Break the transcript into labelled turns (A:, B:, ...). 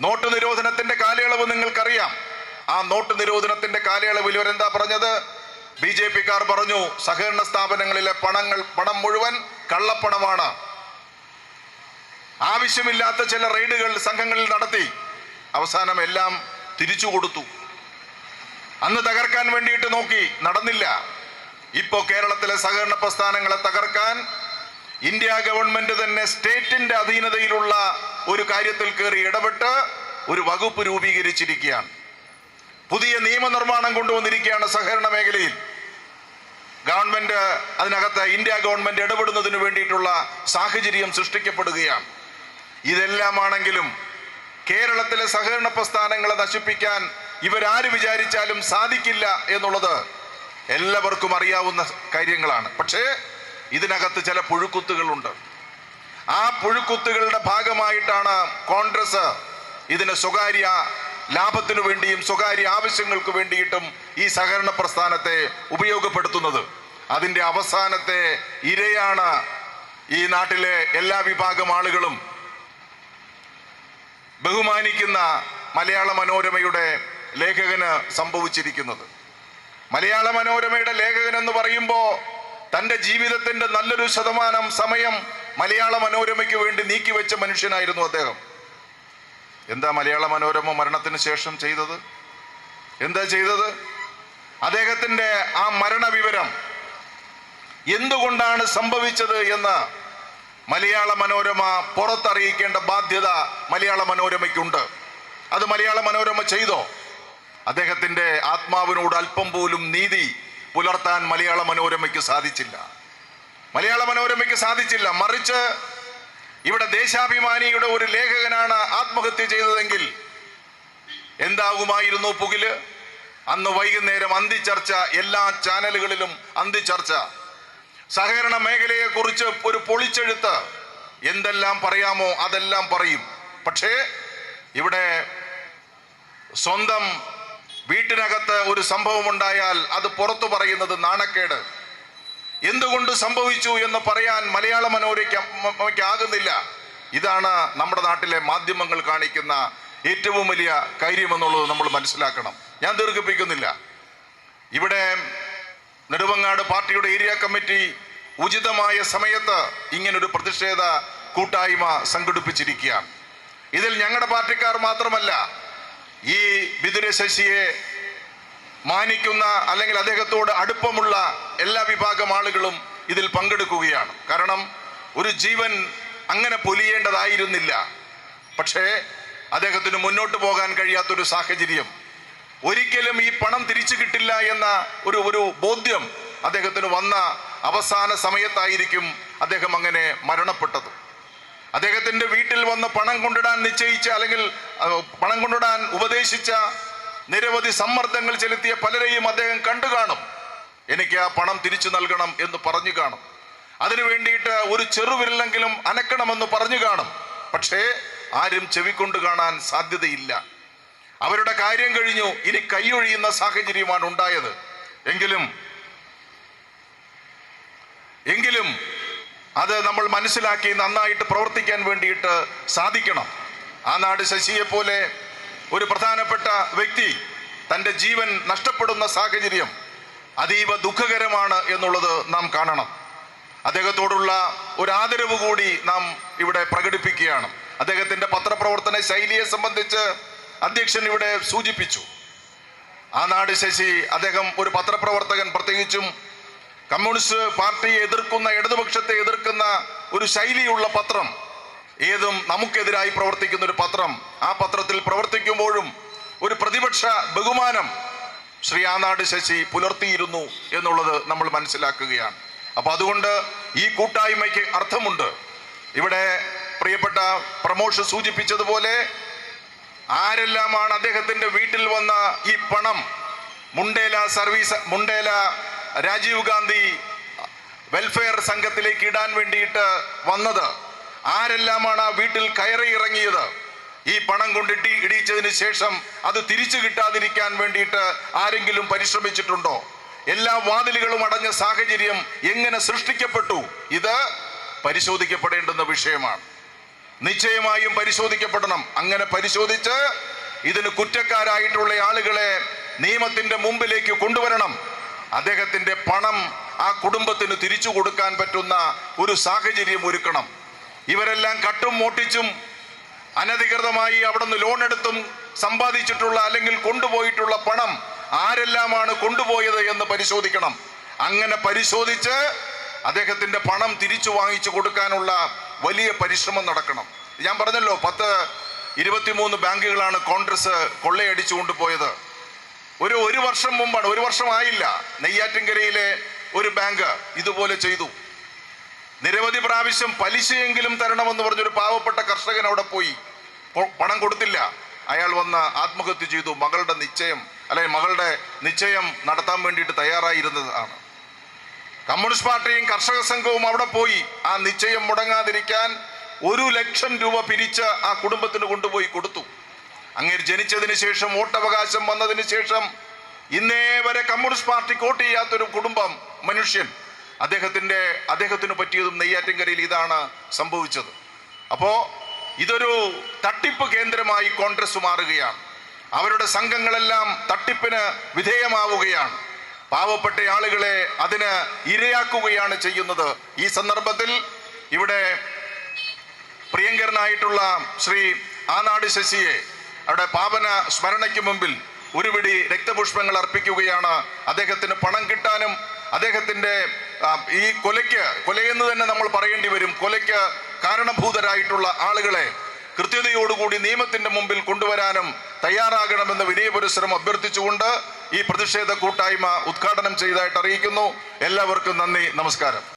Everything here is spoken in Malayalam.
A: നോട്ട് നിരോധനത്തിന്റെ കാലയളവ് നിങ്ങൾക്കറിയാം. ആ നോട്ട് നിരോധനത്തിന്റെ കാലയളവിൽ ഇവരെന്താ പറഞ്ഞത്? ബി ജെ പിക്കാർ പറഞ്ഞു സഹകരണ സ്ഥാപനങ്ങളിലെ പണങ്ങൾ പണം മുഴുവൻ കള്ളപ്പണമാണ്. ആവശ്യമില്ലാത്ത ചില റെയ്ഡുകൾ സംഘങ്ങളിൽ നടത്തി. അവസാനം എല്ലാം തിരിച്ചു കൊടുത്തു. അന്ന് തകർക്കാൻ വേണ്ടിയിട്ട് നോക്കി നടന്നില്ല. ഇപ്പോ കേരളത്തിലെ സഹകരണ പ്രസ്ഥാനങ്ങളെ തകർക്കാൻ ഇന്ത്യ ഗവൺമെന്റ് തന്നെ സ്റ്റേറ്റിന്റെ അധീനതയിലുള്ള ഒരു കാര്യത്തിൽ കയറി ഇടപെട്ട് ഒരു വകുപ്പ് രൂപീകരിച്ചിരിക്കുകയാണ്. പുതിയ നിയമനിർമ്മാണം കൊണ്ടുവന്നിരിക്കുകയാണ് സഹകരണ മേഖലയിൽ. ഗവൺമെന്റ് അതിനകത്ത് ഇന്ത്യ ഗവൺമെന്റ് ഇടപെടുന്നതിന് വേണ്ടിയിട്ടുള്ള സാഹചര്യം സൃഷ്ടിക്കപ്പെടുകയാണ്. ഇതെല്ലാമാണെങ്കിലും കേരളത്തിലെ സഹകരണ പ്രസ്ഥാനങ്ങളെ നശിപ്പിക്കാൻ ഇവരാര് വിചാരിച്ചാലും സാധിക്കില്ല എന്നുള്ളത് എല്ലാവർക്കും അറിയാവുന്ന കാര്യങ്ങളാണ്. പക്ഷേ ഇതിനകത്ത് ചില പുഴുക്കുത്തുകളുണ്ട്. ആ പുഴുക്കുത്തുകളുടെ ഭാഗമായിട്ടാണ് കോൺഗ്രസ് ഇതിന് സ്വകാര്യ ലാഭത്തിനു വേണ്ടിയും സ്വകാര്യ ആവശ്യങ്ങൾക്ക് വേണ്ടിയിട്ടും ഈ സഹകരണ പ്രസ്ഥാനത്തെ ഉപയോഗപ്പെടുത്തുന്നത്. അതിന്റെ അവസാനത്തെ ഇരയാണ് ഈ നാട്ടിലെ എല്ലാ വിഭാഗം ആളുകളും ബഹുമാനിക്കുന്ന മലയാള മനോരമയുടെ ലേഖകന് സംഭവിച്ചിരിക്കുന്നത്. മലയാള മനോരമയുടെ ലേഖകൻ എന്ന് പറയുമ്പോൾ തന്റെ ജീവിതത്തിന്റെ നല്ലൊരു ശതമാനം സമയം മലയാള മനോരമയ്ക്ക് വേണ്ടി നീക്കിവെച്ച മനുഷ്യനായിരുന്നു അദ്ദേഹം. എന്താ മലയാള മനോരമ മരണത്തിന് ശേഷം ചെയ്തത്? എന്താ ചെയ്തത്? അദ്ദേഹത്തിന്റെ ആ മരണവിവരം എന്തുകൊണ്ടാണ് സംഭവിച്ചത് എന്ന് മലയാള മനോരമ പുറത്തറിയിക്കേണ്ട ബാധ്യത മലയാള മനോരമയ്ക്കുണ്ട്. അത് മലയാള മനോരമ ചെയ്തോ? അദ്ദേഹത്തിന്റെ ആത്മാവിനോട് അല്പം പോലും നീതി പുലർത്താൻ മലയാള മനോരമയ്ക്ക് സാധിച്ചില്ല. മലയാള മനോരമയ്ക്ക് സാധിച്ചില്ല. മറിച്ച് ഇവിടെ ദേശാഭിമാനിയുടെ ഒരു ലേഖകനാണ് ആത്മഹത്യ ചെയ്തതെങ്കിൽ എന്താകുമായിരുന്നു പുകിൽ? അന്ന് വൈകുന്നേരം അന്തിച്ചർച്ച എല്ലാ ചാനലുകളിലും അന്തിച്ചർച്ച സഹകരണ മേഖലയെ കുറിച്ച് ഒരു പൊളിച്ചെഴുത്ത് എന്തെല്ലാം പറയാമോ അതെല്ലാം പറയും. പക്ഷേ ഇവിടെ സ്വന്തം വീട്ടിനകത്ത് ഒരു സംഭവം ഉണ്ടായാൽ അത് പുറത്തു പറയുന്നത് നാണക്കേട്. എന്തുകൊണ്ട് സംഭവിച്ചു എന്ന് പറയാൻ മലയാള മനോരയ്ക്ക് ആകുന്നില്ല. ഇതാണ് നമ്മുടെ നാട്ടിലെ മാധ്യമങ്ങൾ കാണിക്കുന്ന ഏറ്റവും വലിയ കാര്യമെന്നുള്ളത് നമ്മൾ മനസ്സിലാക്കണം. ഞാൻ ദീർഘിപ്പിക്കുന്നില്ല. ഇവിടെ നെടുവങ്ങാട് പാർട്ടിയുടെ ഏരിയ കമ്മിറ്റി ഉചിതമായ സമയത്ത് ഇങ്ങനൊരു പ്രതിഷേധ കൂട്ടായ്മ സംഘടിപ്പിച്ചിരിക്കുകയാണ്. ഇതിൽ ഞങ്ങളുടെ പാർട്ടിക്കാർ മാത്രമല്ല ഈ ബിദുര ശശിയെ മാനിക്കുന്ന അല്ലെങ്കിൽ അദ്ദേഹത്തോട് അടുപ്പമുള്ള എല്ലാ വിഭാഗം ആളുകളും ഇതിൽ പങ്കെടുക്കുകയാണ്. കാരണം ഒരു ജീവൻ അങ്ങനെ പൊലിയേണ്ടതായിരുന്നില്ല. പക്ഷേ അദ്ദേഹത്തിന് മുന്നോട്ട് പോകാൻ കഴിയാത്തൊരു സാഹചര്യം. ഒരിക്കലും ഈ പണം തിരിച്ചു കിട്ടില്ല എന്ന ഒരു ഒരു ബോധ്യം അദ്ദേഹത്തിന് വന്ന അവസാന സമയത്തായിരിക്കും അദ്ദേഹം അങ്ങനെ മരണപ്പെട്ടത്. അദ്ദേഹത്തിന്റെ വീട്ടിൽ വന്ന് പണം കൊണ്ടിടാൻ നിശ്ചയിച്ച അല്ലെങ്കിൽ പണം കൊണ്ടിടാൻ ഉപദേശിച്ച നിരവധി സമ്മർദ്ദങ്ങൾ ചെലുത്തിയ പലരെയും അദ്ദേഹം കണ്ടു കാണും. എനിക്ക് ആ പണം തിരിച്ചു നൽകണം എന്ന് പറഞ്ഞു കാണും. അതിനു വേണ്ടിയിട്ട് ഒരു ചെറുവിരലെങ്കിലും അനക്കണമെന്ന് പറഞ്ഞു കാണും. പക്ഷേ ആരും ചെവിക്കൊണ്ട് കാണാൻ സാധ്യതയില്ല. അവരുടെ കാര്യം കഴിഞ്ഞു. ഇനി കൈയൊഴിയുന്ന സാഹചര്യമാണ് ഉണ്ടായത്. എങ്കിലും എങ്കിലും അത് നമ്മൾ മനസ്സിലാക്കി നന്നായിട്ട് പ്രവർത്തിക്കാൻ വേണ്ടിയിട്ട് സാധിക്കണം. ആ നാട് ശശിയെ പോലെ ഒരു പ്രധാനപ്പെട്ട വ്യക്തി തന്റെ ജീവൻ നഷ്ടപ്പെടുന്ന സാഹചര്യം അതീവ ദുഃഖകരമാണ് എന്നുള്ളത് നാം കാണണം. അദ്ദേഹത്തോടുള്ള ഒരു ആദരവ് കൂടി നാം ഇവിടെ പ്രകടിപ്പിക്കുകയാണ്. അദ്ദേഹത്തിന്റെ പത്രപ്രവർത്തന ശൈലിയെ സംബന്ധിച്ച് അധ്യക്ഷൻ ഇവിടെ സൂചിപ്പിച്ചു. ആ നാട് ശശി അദ്ദേഹം ഒരു പത്രപ്രവർത്തകൻ പ്രത്യേകിച്ചും കമ്മ്യൂണിസ്റ്റ് പാർട്ടിയെ എതിർക്കുന്ന ഇടതുപക്ഷത്തെ എതിർക്കുന്ന ഒരു ശൈലിയുള്ള പത്രം ഏതും നമുക്കെതിരായി പ്രവർത്തിക്കുന്ന ഒരു പത്രം. ആ പത്രത്തിൽ പ്രവർത്തിക്കുമ്പോഴും ഒരു പ്രതിപക്ഷ ബഹുമാനം ശ്രീ ആനാട് ശശി പുലർത്തിയിരുന്നു എന്നുള്ളത് നമ്മൾ മനസ്സിലാക്കുകയാണ്. അപ്പൊ അതുകൊണ്ട് ഈ കൂട്ടായ്മയ്ക്ക് അർത്ഥമുണ്ട്. ഇവിടെ പ്രിയപ്പെട്ട പ്രമോഷ് സൂചിപ്പിച്ചതുപോലെ ആരെല്ലാമാണ് അദ്ദേഹത്തിന്റെ വീട്ടിൽ വന്ന ഈ പണം മുണ്ടേല സർവീസ് മുണ്ടേല രാജീവ് ഗാന്ധി വെൽഫെയർ സംഘത്തിലേക്ക് ഇടാൻ വേണ്ടിയിട്ട് വന്നത്. ആരെല്ലാമാണ് ആ വീട്ടിൽ കയറി ഇറങ്ങിയത്? ഈ പണം കൊണ്ടിട്ട് ഇടിച്ചതിന് ശേഷം അത് തിരിച്ചു കിട്ടാതിരിക്കാൻ വേണ്ടിയിട്ട് ആരെങ്കിലും പരിശ്രമിച്ചിട്ടുണ്ടോ? എല്ലാ വാതിലുകളും അടഞ്ഞ സാഹചര്യം എങ്ങനെ സൃഷ്ടിക്കപ്പെട്ടു? ഇത് പരിശോധിക്കപ്പെടേണ്ടുന്ന വിഷയമാണ്. നിശ്ചയമായും പരിശോധിക്കപ്പെടണം. അങ്ങനെ പരിശോധിച്ച് ഇതിന് കുറ്റക്കാരായിട്ടുള്ള ആളുകളെ നിയമത്തിന്റെ മുമ്പിലേക്ക് കൊണ്ടുവരണം. അദ്ദേഹത്തിന്റെ പണം ആ കുടുംബത്തിന് തിരിച്ചു കൊടുക്കാൻ പറ്റുന്ന ഒരു സാഹചര്യം ഒരുക്കണം. ഇവരെല്ലാം കട്ടും മോട്ടിച്ചും അനധികൃതമായി അവിടെ നിന്ന് ലോൺ എടുത്തും സമ്പാദിച്ചിട്ടുള്ള അല്ലെങ്കിൽ കൊണ്ടുപോയിട്ടുള്ള പണം ആരെല്ലാമാണ് കൊണ്ടുപോയത് എന്ന് പരിശോധിക്കണം. അങ്ങനെ പരിശോധിച്ച് അദ്ദേഹത്തിന്റെ പണം തിരിച്ചു വാങ്ങിച്ചു കൊടുക്കാനുള്ള വലിയ പരിശ്രമം നടക്കണം. ഞാൻ പറഞ്ഞല്ലോ പത്ത് ഇരുപത്തിമൂന്ന് ബാങ്കുകളാണ് കോൺഗ്രസ് കൊള്ളയടിച്ചു കൊണ്ടുപോയത് ഒരു ഒരു വർഷം മുമ്പാണ് ഒരു വർഷമായില്ല. നെയ്യാറ്റിൻകരയിലെ ഒരു ബാങ്ക് ഇതുപോലെ ചെയ്തു. നിരവധി പ്രാവശ്യം പലിശയെങ്കിലും തരണമെന്ന് പറഞ്ഞൊരു പാവപ്പെട്ട കർഷകൻ അവിടെ പോയി. പണം കൊടുത്തില്ല. അയാൾ വന്ന് ആത്മഹത്യ ചെയ്തു. മകളുടെ നിശ്ചയം അല്ലെങ്കിൽ മകളുടെ നിശ്ചയം നടത്താൻ വേണ്ടിയിട്ട് തയ്യാറായിരുന്നതാണ്. കമ്മ്യൂണിസ്റ്റ് പാർട്ടിയും കർഷക സംഘവും അവിടെ പോയി. ആ നിശ്ചയം മുടങ്ങാതിരിക്കാൻ ഒരു ലക്ഷം രൂപ പിരിച്ച് ആ കുടുംബത്തിന് കൊണ്ടുപോയി കൊടുത്തു. അങ്ങേര് ജനിച്ചതിന് ശേഷം വോട്ടവകാശം വന്നതിന് ശേഷം ഇന്നേ വരെ കമ്മ്യൂണിസ്റ്റ് പാർട്ടിക്ക് വോട്ട് ചെയ്യാത്തൊരു കുടുംബം മനുഷ്യൻ. അദ്ദേഹത്തിന്റെ അദ്ദേഹത്തിന് പറ്റിയതും നെയ്യാറ്റിൻകരയിൽ ഇതാണ് സംഭവിച്ചത്. അപ്പോൾ ഇതൊരു തട്ടിപ്പ് കേന്ദ്രമായി കോൺഗ്രസ് മാറുകയാണ്. അവരുടെ സംഘങ്ങളെല്ലാം തട്ടിപ്പിന് വിധേയമാവുകയാണ്. പാവപ്പെട്ട ആളുകളെ അതിന് ഇരയാക്കുകയാണ് ചെയ്യുന്നത്. ഈ സന്ദർഭത്തിൽ ഇവിടെ പ്രിയങ്കരനായിട്ടുള്ള ശ്രീ ആനാട് ശശിയെ അവിടെ പാപന സ്മരണയ്ക്ക് മുമ്പിൽ ഒരുപിടി രക്തപുഷ്പങ്ങൾ അർപ്പിക്കുകയാണ്. അദ്ദേഹത്തിന് പണം കിട്ടാനും അദ്ദേഹത്തിന്റെ ഈ കൊലയ്ക്ക് കൊലയെന്ന് തന്നെ നമ്മൾ പറയേണ്ടി വരും. കൊലയ്ക്ക് കാരണഭൂതരായിട്ടുള്ള ആളുകളെ കൃത്യതയോടുകൂടി നിയമത്തിന്റെ മുമ്പിൽ കൊണ്ടുവരാനും തയ്യാറാകണമെന്ന് വിനയപുരസരം അഭ്യർത്ഥിച്ചുകൊണ്ട് ഈ പ്രതിഷേധ കൂട്ടായ്മ ഉദ്ഘാടനം ചെയ്തതായിട്ട് അറിയിക്കുന്നു. എല്ലാവർക്കും നന്ദി നമസ്കാരം.